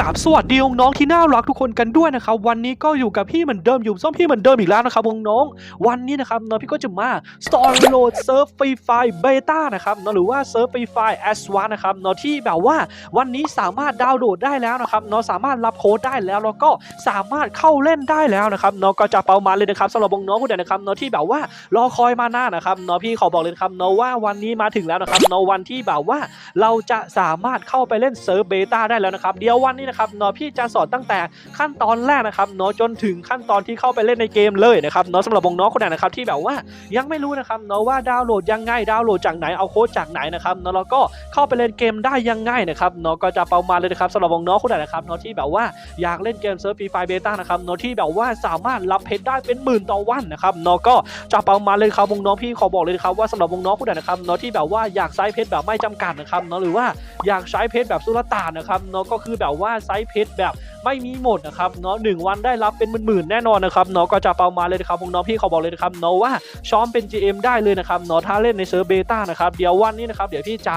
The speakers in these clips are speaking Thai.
กับสวัสดีน้องๆที่น่ารักทุกคนกันด้วยนะครับวันนี้ก็อยู่กับพี่เหมือนเดิมอยู่ส้มพี่เหมือนเดิมอีกแล้วนะครับน้องๆวันนี้นะครับน้องพี่ก็จะมา Story Load Surf Free Fire Beta นะครับเนาะหรือว่า Surf Free Fire S1 นะครับเนาะที่แบบว่าวันนี้สามารถดาวน์โหลดได้แล้วนะครับเนาะสามารถรับโค้ดได้แล้วแล้วก็สามารถเข้าเล่นได้แล้วนะครับเนาะก็จะเปามาเลยนะครับสำหรับน้องๆผู้ใดนะครับเนาะที่แบบว่ารอคอยมาหน้านะครับเนาะพี่ขอบอกเลยครับเนาะว่าวันนี้มาถึงแล้วนะครับเนาะวันที่แบบว่าเราจะสามารถเข้าไปเล่นเซิร์ฟเบต้าได้แล้วนะครับเดี๋ยววันนี้นะครับเนาะพี่จะสอนตั้งแต่ขั้นตอนแรกนะครับเนาะจนถึงขั้นตอนที่เข้าไปเล่นในเกมเลยนะครับเนาะสำหรับวงน้องคนไหนนะครับที่แบบว่ายังไม่รู้นะครับเนาะว่าดาวน์โหลดยังไงดาวน์โหลดจากไหนเอาโค้ดจากไหนนะครับเนาะแล้วก็เข้าไปเล่นเกมได้ยังไงนะครับเนาะก็จะประมาณเลยนะครับสำหรับวงน้องคนไหนนะครับเนาะที่แบบว่าอยากเล่นเกมเซิร์ฟฟรีไฟเบต้านะครับเนาะที่แบบว่าสามารถรับเพชรได้เป็นหมื่นต่อวันนะครับเนาะก็จะประมาณเลยครับวงน้องพี่ขอบอกเลยนะครับว่าสำหรับวงน้องคนไหนนะครับเนาะที่แบบว่าอยากไซส์เพชรแบบไม่จำกัดนะครับเนาะหรือว่าอยากใช้เพชรแบบสุลต่านนะครับเนาะก็คือแบบว่าไซส์เพชรแบบไม่มีหมดนะครับเนาะหนึ่งวันได้รับเป็นหมื่นๆแน่นอนนะครับเนาะก็จะเปามาเลยนะครับน้องพี่เขาบอกเลยนะครับเนาะว่าช้อมเป็น GM ได้เลยนะครับเนาะถ้าเล่นในเซิร์ฟเบต้านะครับเดี๋ยววันนี้นะครับเดี๋ยวพี่จะ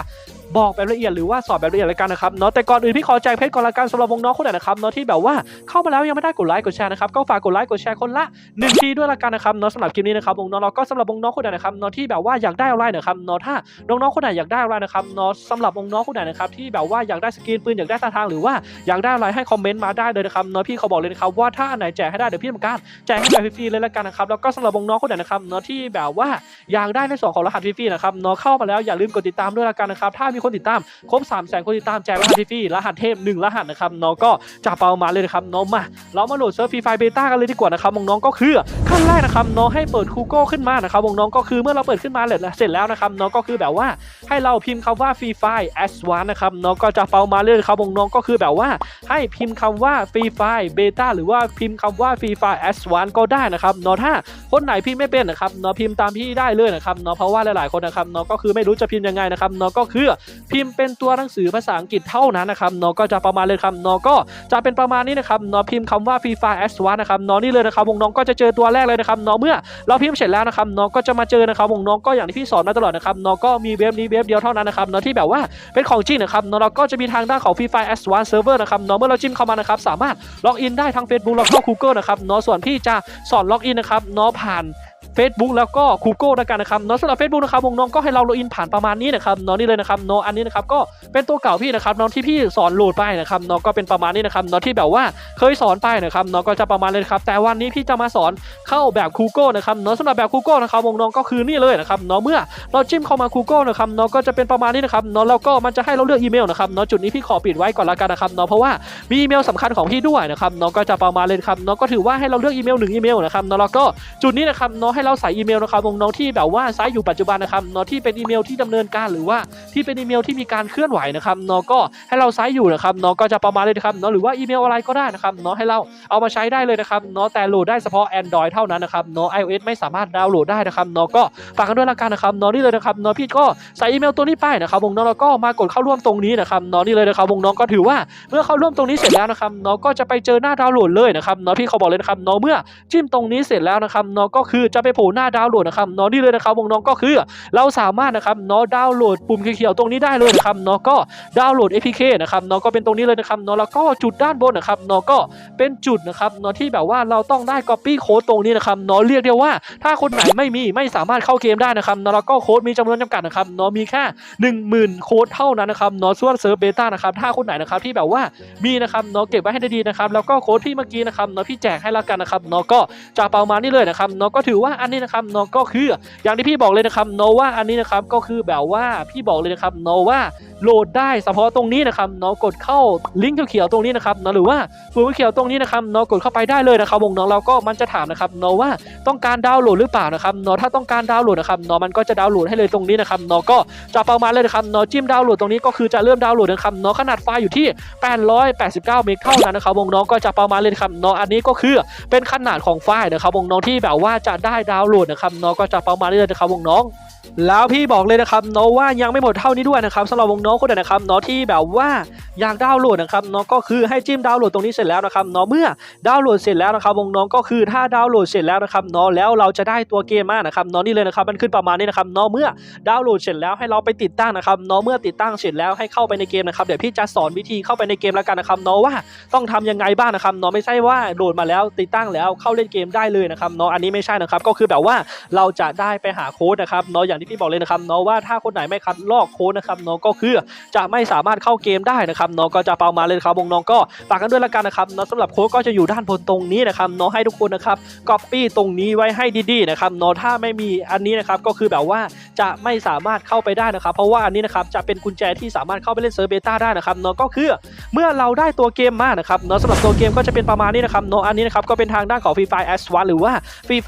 บอกแบบละเอียดหรือว่าสอนแบบละเอียดเลยกันนะครับเนาะแต่ก่อนอื่นพี่ขอแจกเพชรก่อนละกันสำหรับวงน้องคนไหนนะครับเนาะที่แบบว่าเข้ามาแล้วยังไม่ได้กดไลค์กดแชร์นะครับก็ฝากกดไลค์กดแชร์คนละหนึ่งทีด้วยละกันนะครับเนาะสำหรับคลิปนี้นะครับวงน้องๆแล้วก็สำหรับน้องคนไหนนะครับเนาะที่แบบว่าอยากได้อะไรนะครับเนาะถ้าน้องๆคนไหนอยากได้อะไรนะครับเนาะสำหรับน้องคนไหนนะครับที่แบบว่าอยากได้สกรีนปืนอยากได้ท่าทางหรือว่าอยากได้อะไรให้คอมเมนต์มาได้เลยนะครับเนาะพี่เขาบอกเลยนะครับว่าถ้าอันไหนแจกให้ได้เดี๋ยวพี่ทำการแจกให้แบบฟรีๆเลยละกันนะครับแล้วก็สำหรับน้องคนไหนนะครับเนาะที่แบบว่าอยากได้ในส่วนของรหัสฟรีๆนะครับเนาะเข้ามาแล้วอย่าลืมกดติดตามด้วยละกันนะครับถ้ามีคนติดตามครบ3 0 0 0 0 0คนติดตามแจกรหัสฟรีๆรหัสเทพหนึ่งรหัสนะครับเนาะก็จะเปามาเลยนะครับเนาะมาเรามาโหลดเซิร์ฟฟรีไฟเบต้ากันเลยดีกว่านะครับน้องก็คือขั้นแรกนะครับเนาะให้เปิดคูโก้ขึ้นมานะครับน้องก็คือเมื่อเราเปิดขึ้นมาเสร็จแล้วนะครับเนาะก็คือแบบว่าให้เราพิมพ์คำว่า Free Fire S1 นะครับเนาะก็จะเปามาเลยครับน้องก็คือแบบว่าให้พิมพ์คำว่า Free Fire Beta หรือว่าพิมพ์คำว่า Free Fire S1 ก็ได้นะครับเนาะถ้าคนไหนพิมพ์ไม่เป็นนะครับเนาะพิมพ์ตามพี่ได้เลยนะครับเนาะเพราะว่าหลายๆคนนะครับเนาะก็คือไม่รู้จะพิมพ์ยังไงนะครับเนาะก็คือพิมพ์เป็นตัวหนังสือภาษาอังกฤษเท่านั้นนะครับเนาะก็จะประมาณเลยครับเนาะก็จะเป็นประมาณนี้นะครับเนาะพิมพ์คำว่า Free Fire S1 นะครับเนาะนี่เลยนะครับวงน้องก็จะเจอตัวแรกเลยนะครับเนาะเมื่อเราพิมพ์เสร็จแล้วนะครับเนาะก็จะมาเจอนะครับวงน้องก็อย่างที่พี่สอนมาตลอดนะครับเนาะก็มีเว็บนี้เว็บเดียวเท่านั้นนะครับเนาะที่แบบว่าเป็นของจริงนะครับเนาะเราก็จะมีทางด้านของ Free Fire S1 Server นะครับเนาะเมื่อเราจิ้มเข้ามานะครับสามารถล็อกอินได้ทั้ง Facebook แล้วก็ Google นะครับเนาะส่วนพี่จะสอนล็อกอินนะครับเนาะผ่าน Facebook แล้วก็ Google แล้วกันนะครับเนาะสำหรับ Facebook นะครับวงน้องก็ให้เราโลดอินผ่านประมาณนี้นะครับเนาะนี่เลยนะครับเนาะอันนี้นะครับก็เป็นตัวเก่าพี่นะครับเนาะที่พี่สอนโหลดไปนะครับเนาะก็เป็นประมาณนี้นะครับเนาะที่แบบว่าเคยสอนไปนะครับเนาะก็จะประมาณเลยครับแต่วันนี้พี่จะมาสอนเข้าแบบ Google นะครับเนาะสำหรับแบบ Google นะครับวงน้องก็คือนี่เลยนะครับเนาะเมื่อเราจิ้มเข้ามา Google นะครับเนาะก็จะเป็นประมาณนี้นะครับเนาะแล้วก็มันจะให้เราเลือกอีเมลนะครับเนาะจุดนี้พี่ขอปิดไว้ก่อนละกันนะครับเนาะเพราะว่ามีอีเมลสำคัญของพี่ด้วยนะครับเนาะก็จะประมาณเลยครับเนาะก็ถือว่าให้เราเลือกอีเมลหนึ่งอีเมลนะครับเนาะแล้วก็จุดนี้นะครับเนาะให้เราใส่อีเมลนะครับน้องๆที่แบบว่าไซต์อยู่ปัจจุบันนะครับเนาะที่เป็นอีเมลที่ดำเนินการหรือว่าที่เป็นอีเมลที่มีการเคลื่อนไหวนะครับเนาะก็ให้เราไซต์อยู่นะครับเนาะก็จะประมาณเลยนะครับเนาะหรือว่าอีเมลอะไรก็ได้นะครับเนาะให้เราเอามาใช้ได้เลยนะครับเนาะแต่โหลดได้เฉพาะ Android เท่านั้นนะครับเนาะ iOS ไม่สามารถดาวน์โหลดได้นะครับเนาะก็ฝากกันด้วยละกันนะครับเนาะนี่เลยนะครับเนาะพี่ก็ใส่อีเมลตัวนี้ไปนะครับวงน้องแล้วก็มากดเข้าร่วมตรงนี้นะครับเนาะนี่เลยนะครับวงน้องก็ถือว่าเมื่อเข้าร่วมตรงนี้เสร็จแล้วนะครับเนาะก็จะไปเจอหน้าดาวน์โหลดเลยนะครับเนาะพี่เขาบอกเลยนะครับเนาะเมื่อจิ้มตรงนี้เสร็จแล้วนะครับเนาะก็คือจะไปโผล่หน้าดาวน์โหลดนะครับเนาะนี่เลยนะครับวงน้องก็คือเราสามารถนะครับเนาะดาวน์โหลดปุ่มเขียวๆตรงนี้ได้เลยนะครับเนาะก็ดาวน์โหลด APK นะครับเนาะก็เป็นตรงนี้เลยนะครับเนาะแล้วก็จุดด้านบนนะครับเนาะก็เป็นจุดนะครับเนาะที่แบบว่าเราต้องได้ copy โค้ดตรงนี้นะครับเนาะเรียกได้ว่า ถ้าคนไหนไม่มีไม่สามารถเข้าเกมได้นะครับเนาะแล้วก็โค้ดมีจำนวนจำกัดนะครับเนาะมีแค่ 10,000 โค้ดเท่านั้นนะครับเนาะส่วนเซิร์ฟเบต้านะครับถ้าคนไหนนะครับที่แบบว่ามีนะครับเนาะเก็บไว้ให้ดีๆนะครับแล้วก็โค้ดที่เมื่อกี้นะครับเนาะพี่แจกให้แล้วกันนะครับเนาะก็จะประมาณนี้เลยนะครับเนาะก็ถือว่าอันนี้นะครับเนาะก็คืออย่างที่พี่บอกเลยนะครับเนาะว่าอันนี้นะครับก็คือแบบว่าพี่บอกเลยนะครับเนาะว่าโหลดได้เฉพาะตรงนี้นะครับเนาะกดเข้าลิงก์เขียวตรงนี้นะครับเนาะหรือว่าปุ่มเขียวตรงนี้นะครับเนาะกดเข้าไปได้เลยนะครับวงน้องเราก็มันจะถามนะครับเนาะว่าต้องการดาวน์โหลดหรือเปล่านะครับเนาะถ้าต้องการดาวน์โหลดนะครับเนาะมันก็จะดาวน์โหลดให้เลยตรงนี้นะครับเนาะก็จะประมาณเลยนะครับเนาะจิ้มดาวน์โหลดตรงนี้ก็คือจะเริ่มดาวน์โหลดนะครับเนาะขนาดไฟล์อยู่ที่ 889 เมกเท่านั้นนะครับวงน้องก็จะประมาณเลยนะครับเนาะอันนี้ก็คือเป็นขนาดของไฟล์นะครับวงน้องที่แบบว่าจะได้ดาวน์โหลดนะครับเนาะก็จะประมาณนี้เลยนะครับวงน้องแล้วพี่บอกเลยนะครับเนาะว่ายังไม่หมดเท่านี้ด้วยนะครับสำหรับวงน้องคนไหนนะครับเนาะที่แบบว่าอยากดาวน์โหลดนะครับเนาะก็คือให้จิ้มดาวน์โหลดตรงนี้เสร็จแล้วนะครับเนาะเมื่อดาวน์โหลดเสร็จแล้วนะครับวงน้องก็คือถ้าดาวน์โหลดเสร็จแล้วนะครับเนาะแล้วเราจะได้ตัวเกมมานะครับเนาะนี่เลยนะครับมันขึ้นประมาณนี้นะครับเนาะเมื่อดาวน์โหลดเสร็จแล้วให้เราไปติดตั้งนะครับเนาะเมื่อติดตั้งเสร็จแล้วให้เข้าไปในเกมนะครับเดี๋ยวพี่จะสอนวิธีเข้าไปในเกมแล้วกันนะครับเนาะว่าต้องทำยังไงบ้างนะครับเนาะไม่ใช่ว่าโหลดมาแล้วติดตั้งแล้วเข้าเล่นเกมได้เลยนะครับเนาะอันนี้ไม่ใช่นะครับก็คือแบบว่าเราจะได้ไปหาโค้ดนะครับเนาะอย่างที่พี่บอกเลยนะครับเนาะว่าถ้าคนไหนไม่คัดลอกโค้ดนะครับเนาะก็คือจะไม่สามารถเข้าเกมได้นะครับเนาะก็จะเปามาเลยครับวงน้องก็ฝากกันด้วยละกันนะครับเนาะสำหรับโค้ดก็จะอยู่ด้านบนตรงนี้นะครับเนาะให้ทุกคนนะครับก๊อปปี้ตรงนี้ไว้ให้ดีๆนะครับเนาะถ้าไม่มีอันนี้นะครับก็คือแบบว่าจะไม่สามารถเข้าไปได้นะครับ เพราะว่าอันนี้นะครับจะเป็นกุญแจที่สามารถเข้าไปเล่นเซิร์ฟเบต้าได้นะครับเนาะก็คือเมื่อเราได้ตัวเกมมานะครับเนาะสำหรับตัวเกมก็จะเป็นประมาณนี้นะครับเนาะอันนี้นะครับก็เป็นทางด้านของ Free Fire S 1หรือว่า Free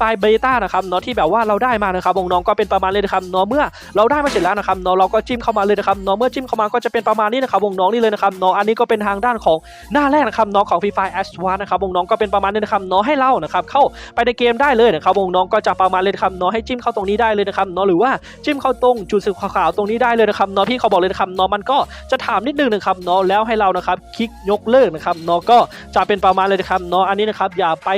นะครับเนาะที่แบบว่าเราได้มานะครับวงน้องก็เป็นประมาณเลยนะครับเนาะเมื่อเราได้มาเสร็จแล้วนะครับเนาะเราก็จิ้มเข้ามาเลยนะครับเนาะเมื่อจิ้มเข้ามาก็จะเป็นประมาณนี้นะครับวงน้องนี่เลยนะครับเนาะอันนี้ก็เป็นทางด้านของหน้าแรกนะครับเนาะของ Free Fire S 1นะครับวงน้องก็เป็นประมาณนี้นะครับเนาะให้เรานะครับเข้าไปในเกมได้เลยนะครับวงน้องก็จะประมาณเลยนะครับเนาะให้จิ้มเข้าตรงนี้ได้เลยนะครับเนาะหรือว่าจิ้มเข้าตรงจุดสีขาวๆตรงนี้ได้เลยนะครับเนาะพี่เขาบอกเลยนะครับเนาะมันก็จะถามนิดนึงนะครับเนาะแล้วให้เรานะครับคลิกยกเลิกนะครับเนาะก็จะเป็นประมาณเลยนะครับเนาะอันนี้นะครับอย่าไป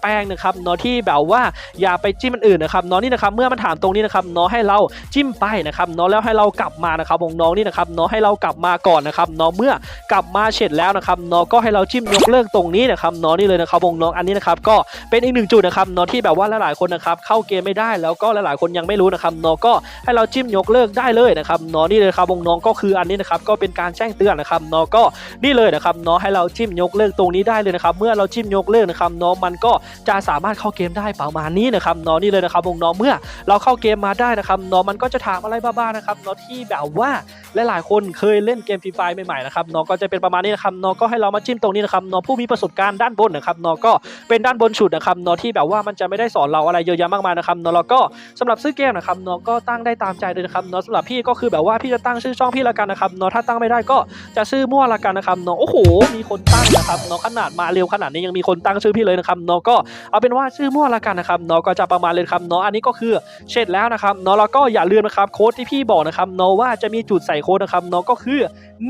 แป้งนะครับเนาะที่แบบว่าอย่าไปจิ้มอันอื่นนะครับเนาะนี่นะครับเมื่อมันถามตรงนี้นะครับเนาะให้เราจิ้มไปนะครับเนาะแล้วให้เรากลับมานะครับวงน้องนี่นะครับเนาะให้เรากลับมาก่อนนะครับเนาะเมื่อกลับมาเสร็จแล้วนะครับเนาะก็ให้เราจิ้มยกเลิกตรงนี้นะครับเนาะนี่เลยนะครับวงน้องอันนี้นะครับก็เป็นอีกหนึ่งจุดนะครับเนาะที่แบบว่าหลายๆคนนะครับเข้าเกมไม่ได้แล้วก็หลายๆคนยังไม่รู้นะครับเนาะก็ให้เราจิ้มยกเลิกได้เลยนะครับเนาะนี่เลยครับวงน้องก็คืออันนี้นะครับก็เป็นการแจ้งเตือนนะครับเนาะก็นี่เลยนะครับเนาะให้เราจิ้มยกเลิกตรงนี้ได้เลยนะครับเมื่อเราจิ้มยกเลิกนะครับเนาะมันก็จะสามารถเข้าเกมได้ประมาณนี้นะครับนาะนี่เลยนะครับวงน้องเมื่อเราเข้าเกมมาได้นะครับนาะมันก็จะถามอะไรบ้าๆนะครับนาะที่แบบว่าหลายๆคนเคยเล่นเกมฟรีไฟใหม่ๆนะครับนาะก็จะเป็นประมาณนี้นะครับนาะก็ให้เรามาจิ้มตรงนี้นะครับนาะผู้มีประสบการณ์ด้านบนนะครับนาะก็เป็นด้านบนสุดนะครับนาะที่แบบว่ามันจะไม่ได้สอนเราอะไรเยอะแยะมากมายนะครับนาะแล้วก็สำหรับซื้อเกมนะครับนาะก็ตั้งได้ตามใจเลยนะครับนาะสำหรับพี่ก็คือแบบว่าพี่จะตั้งชื่อช่องพี่ละกันนะครับนาะถ้าตั้งไม่ได้ก็จะชื่อมั่วละกันนะครับนาะโอ้โหมีคนตั้งนะครับนาะขนาดมาเร็วขนาดนี้ยังมีคนตั้งชื่อพี่เลยนะครับนาะก็เอาเป็นว่าชื่อมั่วละกันนะครับเนาะก็จะประมาณเลยครับเนาะอันนี้ก็คือเสร็จแล้วนะครับเนาะแล้วก็อย่าลืมนะครับโค้ดที่พี่บอกนะครับเนาะว่าจะมีจุดใส่โค้ดนะครับเนาะก็คือ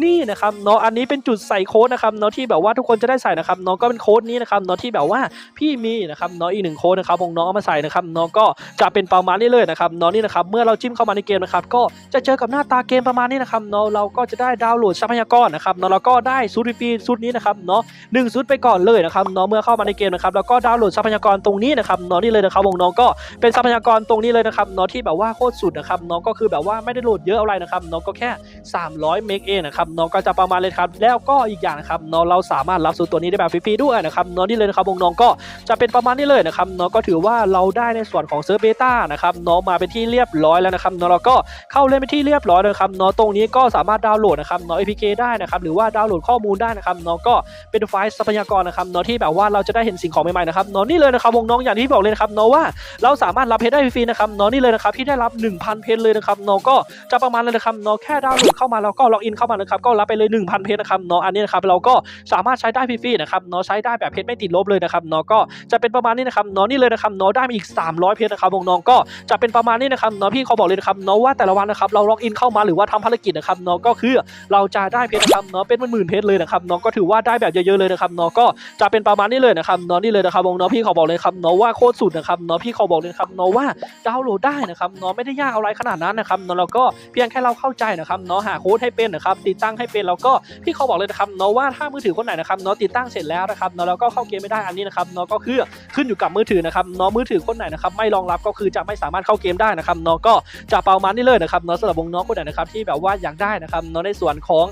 นี่นะครับเนาะอันนี้เป็นจุดใส่โค้ดนะครับเนาะที่แบบว่าทุกคนจะได้ใส่นะครับเนาะก็เป็นโค้ดนี้นะครับเนาะที่แบบว่าพี่มีนะครับเนาะอีกหนึ่งโค้ดนะครับวงน้องเอามาใส่นะครับเนาะก็จะเป็นประมาณนี้เลยนะครับเนาะนี่นะครับเมื่อเราจิ้มเข้ามาในเกมนะครับก็จะเจอกับหน้าตาเกมประมาณนี้นะครับเนาะเราก็จะได้ดาวน์โหลดทรัพยากรนะครับเนาะแล้วก็ได้ซูดฟรีซูดนี้นะครับเนาะหนึ่งซูดไปก่อนเลยนะครับเนาะเมื่อเข้ามาในเกมนะครับแล้วก็ดาวหลดทรัพยากรตรงนี้นะครับเนาะนี่เลยนะครับวงน้องก็เป็นทรัพยากรตรงนี้เลยนะครับเนาะที่แบบว่าโคตรสุดนะครับเนาะก็คือแบบว่าไม่ได้โหลดเยอะอะไรนะครับเนาะก็แค่ 300 เมกเองนะครับเนาะก็จะประมาณเลยครับแล้วก็อีกอย่างนะครับเนาะเราสามารถรับสูตรตัวนี้ได้แบบฟรีๆด้วยนะครับเนาะนี่เลยนะครับวงน้องก็จะเป็นประมาณนี้เลยนะครับเนาะก็ถือว่าเราได้ในส่วนของเซิร์ฟเบต้านะครับเนาะมาเป็นที่เรียบร้อยแล้วนะครับเนาะเราก็เข้าเล่นไปที่เรียบร้อยแล้วนะครับเนาะตรงนี้ก็สามารถดาวน์โหลดนะครับเนาะ APK ได้นะครับหรือว่าดาวน์โหลดข้อมูลได้นะครับเนาะก็เป็นไฟล์ทรัพยากรนะครับเนาะที่แบบว่าเราจะได้เห็นสิ่งของใหม่ๆนะครับเนาะนี่เลยนะครับวงน้องอย่างที่บอกเลยนะครับเนาะว่าเราสามารถรับเพชรได้ฟรีนะครับเนาะนี่เลยนะครับที่ได้รับ 1,000 เพชรเลยนะครับเนาะก็จะประมาณเลยนะครับเนาะแค่ดาวน์โหลดเข้ามาแล้วก็ล็อกอินเข้ามานะครับก็รับไปเลย 1,000 เพชรนะครับเนาะอันนี้นะครับเราก็สามารถใช้ได้ฟรีๆนะครับเนาะใช้ได้แบบเพชรไม่ติดลบเลยนะครับเนาะก็จะเป็นประมาณนี้นะครับเนาะนี่เลยนะครับเนาะได้มาอีก 300 เพชรนะครับวงน้องก็จะเป็นประมาณนี้นะครับเนาะพี่เขาบอกเลยนะครับเนาะว่าแต่ละวันนะครับเราล็อกอินเข้ามาหรือว่าทำภารกิจนะครับเนาะก็คือเราจะได้เพชรนะครับเนาะเป็นหมื่นเพชรเลยนะครับเนาะก็ถือว่าได้แบบเยอะๆเลยนะครับเนาะก็จะเป็นประมาณนี้เลยนะครับเนาะนี่เลยนะครับวงเนาะพี่เขาบอกเลยครับเนาะว่าโคตรสุดนะครับเนาะพี่เขาบอกเลยครับเนาะว่าดาวน์โหลดได้นะครับเนาะไม่ได้ยากอะไรขนาดนั้นนะครับเนาะแล้วก็เพียงแค่เราเข้าใจนะครับเนาะหาโค้ดให้เป็นนะครับติดตั้งให้เป็นแล้วก็พี่เขาบอกเลยนะครับเนาะว่าถ้ามือถือคนไหนนะครับเนาะติดตั้งเสร็จแล้วนะครับเนาะแล้วก็เข้าเกมไม่ได้อันนี้นะครับเนาะก็คือขึ้นอยู่กับมือถือนะครับเนาะมือถือคนไหนนะครับไม่รองรับก็คือจะไม่สามารถเข้าเกมได้นะครับเนาะก็จะเประมาณนี้เลยนะครับเนาะสำหรับวงน้องคนไหนนะครับที่แบบว่าอยากได้นะครับเนาะในส่วนของ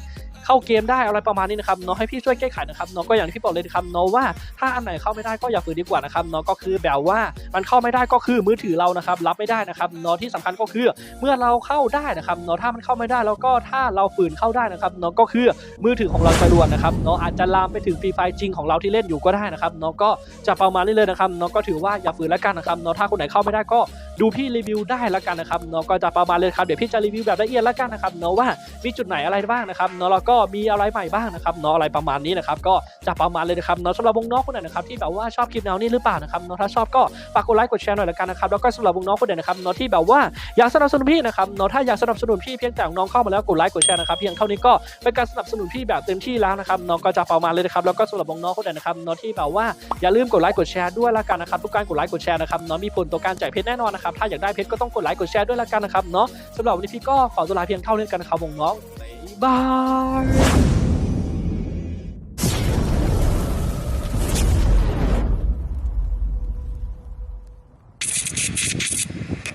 เข้าเกมได้อะไรประมาณนี้นะครับเนาะให้พี่ช่วยแก้ไขนะครับเนาะก็อย่างที่บอกเลยนะครับเนาะว่าถ้าอันไหนเข้าไม่ได้ก็อย่าฝืนดีกว่านะครับเนาะก็คือแบบว่ามันเข้าไม่ได้ก็คือมือถือเรานะครับรับไม่ได้นะครับเนาะที่สำคัญก็คือเมื่อเราเข้าได้นะครับเนาะถ้ามันเข้าไม่ได้แล้วก็ถ้าเราฝืนเข้าได้นะครับเนาะก็คือมือถือของเราจะรวนนะครับเนาะอาจจะลามไปถึงฟรีไฟจริงของเราที่เล่นอยู่ก็ได้นะครับเนาะก็จะประมาณนี้เลยนะครับเนาะก็ถือว่าอย่าฝืนแล้วกันนะครับเนาะถ้าคนไหนเข้าไม่ได้ก็ดูพี่รีวิวได้แล้วกันนะครับเนาะก็จะประมาณเลยครับเดี๋ยวพี่จะรีวิวแบบละเอียดแล้วกันนะครับเนาะว่ามีจุดไหนอะไรบ้างนะครับเนาะแล้วก็มีอะไรใหม่บ้างนะครับเนาะอะไรประมาณนี้นะครับก็จะประมาณเลยนะครับเนาะสำหรับวงน้องคนไหนนะครับที่แบบว่าชอบคลิปแนวนี้หรือเปล่านะครับเนาะถ้าชอบก็ฝากกดไลค์กดแชร์หน่อยละกันนะครับแล้วก็สำหรับวงน้องคนไหนนะครับเนาะที่แบบว่าอยากสนับสนุนพี่นะครับเนาะถ้าอยากสนับสนุนพี่เพียงแต่น้องเข้ามาแล้วกดไลค์กดแชร์นะครับเพียงเท่านี้ก็เป็นการสนับสนุนพี่แบบเต็มที่แล้วนะครับเนาะก็จะประมาณเลยนะครับแล้วก็สำหรับวงน้องคนไหนนะครับเนาะที่แบบว่าอย่าลืมกดไลค์กดแชร์ด้วยละกันนะครับทุกการกดไลค์กดแชร์นะครับเนาะมีผลต่อการจ่ายเพชรแน่นอนนะครับถ้าอยากได้เพชรก็ต้องกดไลค์กดแชร์ด้วยละกันนะครับเนาะสำหรับวันนี้พี่ก็ขอตัวลาเพียงเท่านี้กันนะครับวงน้อง Bye!